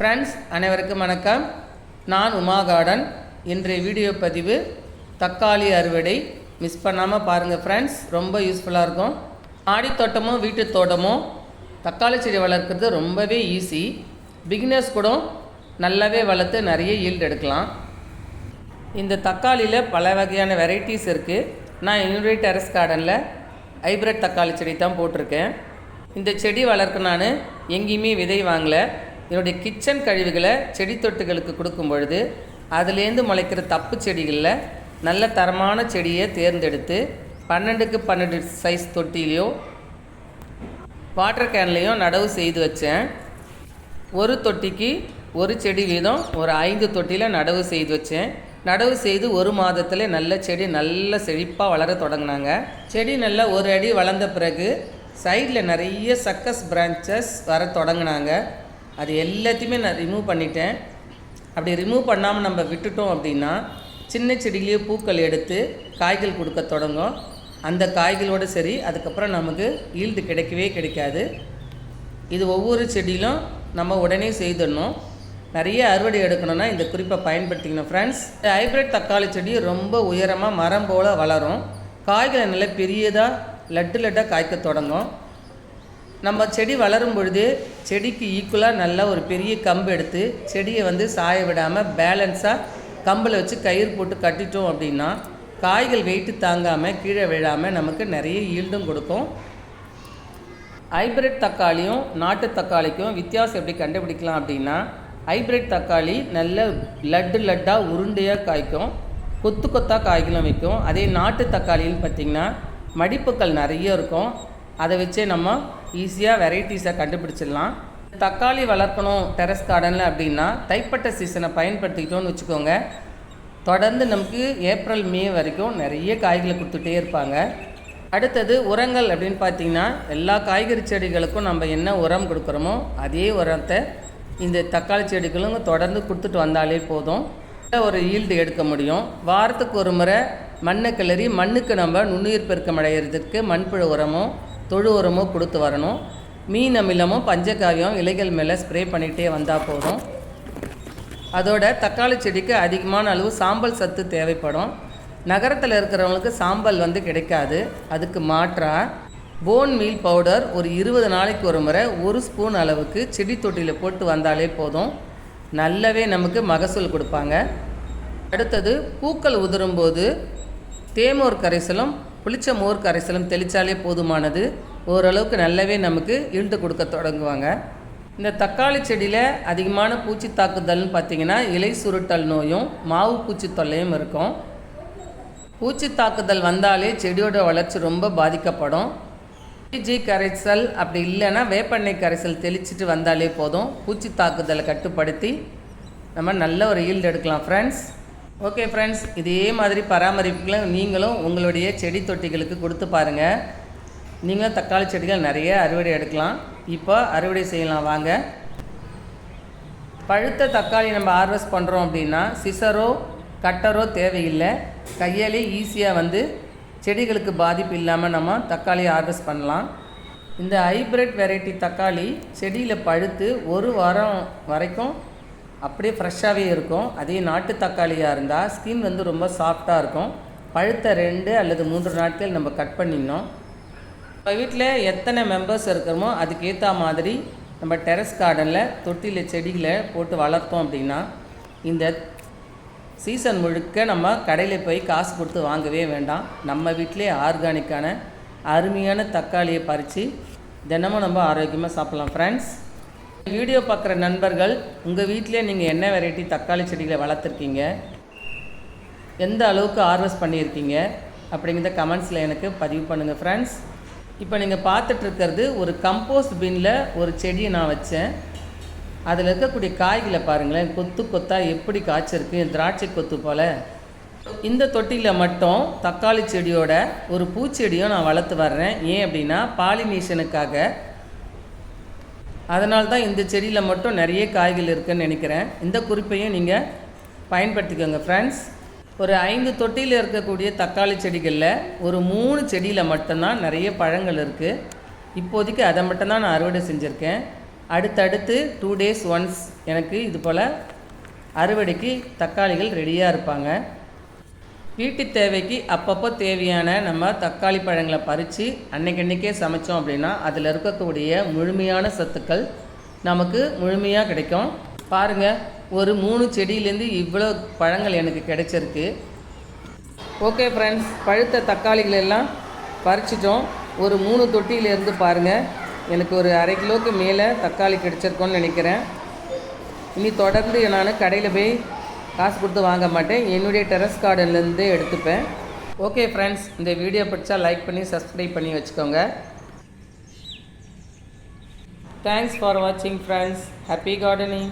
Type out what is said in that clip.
Friends அனைவருக்கும் வணக்கம். நான் உமா கார்டன். இன்றைய வீடியோ பதிவு தக்காளி அறுவடை. மிஸ் பண்ணாமல் பாருங்கள் ஃப்ரெண்ட்ஸ் ரொம்ப யூஸ்ஃபுல்லாக இருக்கும். ஆடித்தோட்டமோ வீட்டு தோட்டமோ தக்காளி செடி வளர்க்குறது ரொம்பவே ஈஸி பிகினர்ஸ் கூட நல்லாவே வளர்த்து நிறைய ஈல்டு எடுக்கலாம். இந்த தக்காளியில் பல வகையான வெரைட்டிஸ் இருக்குது நான் என்னுடைய டெரஸ் கார்டனில் ஹைப்ரிட் தக்காளி செடி தான் போட்டிருக்கேன். இந்த செடி வளர்க்க நான் எங்கேயுமே விதை வாங்கலை. என்னுடைய கிச்சன் கழிவுகளை செடி தொட்டுகளுக்கு கொடுக்கும் பொழுது அதுலேருந்து முளைக்கிற தப்பு செடிகளில் நல்ல தரமான செடியை தேர்ந்தெடுத்து பன்னெண்டுக்கு பன்னெண்டு சைஸ் தொட்டிலையோ வாட்டர் கேன்லேயும் நடவு செய்து வச்சேன். ஒரு தொட்டிக்கு ஒரு செடி வீதம் ஒரு ஐந்து தொட்டியில் நடவு செய்து வச்சேன். நடவு செய்து ஒரு மாதத்தில் நல்ல செடி நல்ல செழிப்பாக வளர தொடங்கினாங்க. செடி நல்லா ஒரு அடி வளர்ந்த பிறகு சைடில் நிறைய சக்கஸ் பிரான்ச்சஸ் வர தொடங்கினாங்க. அது எல்லாத்தையுமே நான் ரிமூவ் பண்ணிட்டேன். அப்படி ரிமூவ் பண்ணாமல் நம்ம விட்டுட்டோம் அப்படின்னா சின்ன செடியிலேயே பூக்கள் எடுத்து காய்கள் கொடுக்க தொடங்கும். அந்த காய்களோடு சரி அதுக்கப்புறம் நமக்கு ஈல்டு கிடைக்கவே கிடைக்காது. இது ஒவ்வொரு செடியிலும் நம்ம உடனே செய்திடணும். நிறைய அறுவடை எடுக்கணும்னா இந்த குறிப்பை பயன்படுத்திக்கணும் ஃப்ரெண்ட்ஸ் இந்த ஹைப்ரிட் தக்காளி செடி ரொம்ப உயரமாக மரம் போல் வளரும். காய்களை நல்லா பெரியதாக லட்டு லட்டாக காய்க்க தொடங்கும். நம்ம செடி வளரும் பொழுது செடிக்கு ஈக்குவலாக நல்லா ஒரு பெரிய கம்பு எடுத்து செடியை வந்து சாய விடாமல் பேலன்ஸாக கம்பில் வச்சு கயிறு போட்டு கட்டிட்டோம் அப்படின்னா காய்கள் வெயிட்டு தாங்காமல் கீழே விழாமல் நமக்கு நிறைய ஈல்டும் கொடுக்கும். ஹைப்ரிட் தக்காளியும் நாட்டு தக்காளிக்கும் வித்தியாசம் எப்படி கண்டுபிடிக்கலாம் அப்படின்னா ஹைப்ரிட் தக்காளி நல்ல லட்டு லட்டாக உருண்டையாக காய்க்கும். கொத்து கொத்தாக காய்களும் வைக்கும் அதே நாட்டு தக்காளின்னு பார்த்திங்கன்னா மடிப்புக்கள் நிறைய இருக்கும். அதை வச்சே நம்ம ஈஸியாக வெரைட்டிஸை கண்டுபிடிச்சிடலாம். தக்காளி வளர்க்கணும் டெரஸ் கார்டனில் அப்படின்னா தைப்பட்ட சீசனை பயன்படுத்திக்கிட்டோன்னு வச்சுக்கோங்க. தொடர்ந்து நமக்கு ஏப்ரல் மே வரைக்கும் நிறைய காய்களை கொடுத்துட்டே இருப்பாங்க. அடுத்தது உரங்கள் அப்படின்னு பார்த்தீங்கன்னா எல்லா காய்கறி செடிகளுக்கும் நம்ம என்ன உரம் கொடுக்குறோமோ அதே உரத்தை இந்த தக்காளி செடிகளும் தொடர்ந்து கொடுத்துட்டு வந்தாலே போதும். ஒரு ஈல்டு எடுக்க முடியும். வாரத்துக்கு ஒரு முறை மண்ணை கிளறி மண்ணுக்கு நம்ம நுண்ணுயிர் பெருக்கம் அடைகிறதுக்கு மண்புழு உரமும் தொழு உரமோ கொடுத்து வரணும். மீன் அமிலமும் பஞ்சகாவியம் இலைகள் மேலே ஸ்ப்ரே பண்ணிகிட்டே வந்தால் போதும். அதோட தக்காளி செடிக்கு அதிகமான அளவு சாம்பல் சத்து தேவைப்படும். நகரத்தில் இருக்கிறவங்களுக்கு சாம்பல் வந்து கிடைக்காது. அதுக்கு மாற்றாக போன் மீல் பவுடர் ஒரு இருபது நாளைக்கு ஒரு முறை ஒரு ஸ்பூன் அளவுக்கு செடி தொட்டியில் போட்டு வந்தாலே போதும். நல்லாவே நமக்கு மகசூல் கொடுப்பாங்க. அடுத்தது பூக்கள் உதிரும்போது தேமோர் கரைசலும் புளிச்ச மோர் கரைசலும் தெளித்தாலே போதுமானது. ஓரளவுக்கு நல்லாவே நமக்கு ஈல்டு கொடுக்க தொடங்குவாங்க. இந்த தக்காளி செடியில் அதிகமான பூச்சி தாக்குதல்னு பார்த்தீங்கன்னா இலை சுருட்டல் நோயும் மாவு பூச்சி தொல்லையும் இருக்கும். பூச்சி தாக்குதல் வந்தாலே செடியோட வளர்ச்சி ரொம்ப பாதிக்கப்படும். பிஜி கரைசல் அப்படி இல்லைன்னா வேப்பெண்ணெய் கரைசல் தெளிச்சிட்டு வந்தாலே போதும். பூச்சி தாக்குதலை கட்டுப்படுத்தி நம்ம நல்ல ஒரு ஈல்டு எடுக்கலாம் ஃப்ரெண்ட்ஸ் ஓகே ஃப்ரெண்ட்ஸ் இதே மாதிரி பராமரிப்புகளை நீங்களும் உங்களுடைய செடி தொட்டிகளுக்கு கொடுத்து பாருங்கள் நீங்களும் தக்காளி செடிகள் நிறைய அறுவடை எடுக்கலாம். இப்போ அறுவடை செய்யலாம் வாங்க. பழுத்த தக்காளி நம்ம ஹார்வெஸ்ட் பண்ணுறோம் அப்படின்னா சிசரோ கட்டரோ தேவையில்லை. கையாலே ஈஸியாக வந்து செடிகளுக்கு பாதிப்பு இல்லாமல் நம்ம தக்காளி ஹார்வெஸ்ட் பண்ணலாம். இந்த ஹைப்ரிட் வெரைட்டி தக்காளி செடியில் பழுத்து ஒரு வாரம் வரைக்கும் அப்படியே ஃப்ரெஷ்ஷாகவே இருக்கும். அதே நாட்டு தக்காளியாக இருந்தால் ஸ்கின் வந்து ரொம்ப சாஃப்டாக இருக்கும். பழுத்த ரெண்டு அல்லது மூன்று நாட்கள் நம்ம கட் பண்ணிடணும். இப்போ வீட்டில் எத்தனை மெம்பர்ஸ் இருக்கிறோமோ அதுக்கேற்ற மாதிரி நம்ம டெரஸ் கார்டனில் தொட்டியில் செடிகளை போட்டு வளர்த்தோம் அப்படின்னா இந்த சீசன் முழுக்க நம்ம கடையில் போய் காசு கொடுத்து வாங்கவே வேண்டாம். நம்ம வீட்டிலே ஆர்கானிக்கான அருமையான தக்காளியை பறித்து தினமும் நம்ம ஆரோக்கியமாக சாப்பிட்லாம் ஃப்ரெண்ட்ஸ் வீடியோ பார்க்குற நண்பர்கள் உங்கள் வீட்டிலே நீங்கள் என்ன வெரைட்டி தக்காளி செடிகளை வளர்த்துருக்கீங்க? எந்த அளவுக்கு ஹார்வெஸ்ட் பண்ணியிருக்கீங்க? அப்படிங்கிறத கமெண்ட்ஸில் எனக்கு பதிவு பண்ணுங்கள் ஃப்ரெண்ட்ஸ் இப்போ நீங்கள் பார்த்துட்ருக்கிறது ஒரு கம்போஸ்ட் பின்னில் ஒரு செடியை நான் வச்சேன். அதில் இருக்கக்கூடிய காய்களை பாருங்களேன் கொத்து கொத்தாக எப்படி காய்ச்சிருக்கு திராட்சை கொத்து போல். இந்த தொட்டியில் மட்டும் தக்காளி செடியோட ஒரு பூச்செடியும் நான் வளர்த்து வர்றேன். ஏன் அப்படின்னா பாலினேஷனுக்காக அதனால் தான் இந்த செடியில் மட்டும் நிறைய காய்கள் இருக்குதுன்னு நினைக்கிறேன். இந்த குறிப்பையும் நீங்கள் பயன்படுத்திக்கோங்க ஃப்ரெண்ட்ஸ் ஒரு ஐந்து தொட்டியில் இருக்கக்கூடிய தக்காளி செடிகளில் ஒரு மூணு செடியில் மட்டும்தான் நிறைய பழங்கள் இருக்குது இப்போதைக்கு அதை மட்டும்தான் நான் அறுவடை செஞ்சுருக்கேன். அடுத்தடுத்து டூ டேஸ் ஒன்ஸ் எனக்கு இது போல் அறுவடைக்கு தக்காளிகள் ரெடியாக இருப்பாங்க. வீட்டு தேவைக்கு அப்பப்போ தேவையான நம்ம தக்காளி பழங்களை பறித்து அன்னைக்கன்னைக்கே சமைச்சோம் அப்படின்னா அதில் இருக்கக்கூடிய முழுமையான சத்துக்கள் நமக்கு முழுமையாக கிடைக்கும். பாருங்கள் ஒரு மூணு செடியிலேருந்து இவ்வளோ பழங்கள் எனக்கு கிடைச்சிருக்கு. ஓகே ஃப்ரெண்ட்ஸ் பழுத்த தக்காளிகள் எல்லாம் பறிச்சிட்டோம். ஒரு மூணு தொட்டியிலேருந்து பாருங்கள் எனக்கு ஒரு அரை கிலோவுக்கு மேலே தக்காளி கிடைச்சிருக்கோன்னு நினைக்கிறேன். இனி தொடர்ந்து நான் கடையில் போய் காசு கொடுத்து வாங்க மாட்டேன். என்னுடைய டெரஸ் கார்டன்லேருந்தே எடுத்துப்பேன். ஓகே ஃப்ரெண்ட்ஸ் இந்த வீடியோ பிடிச்சா லைக் பண்ணி சப்ஸ்கிரைப் பண்ணி வச்சுக்கோங்க. தேங்க்ஸ் ஃபார் வாட்சிங் ஃப்ரெண்ட்ஸ் ஹாப்பி கார்டனிங்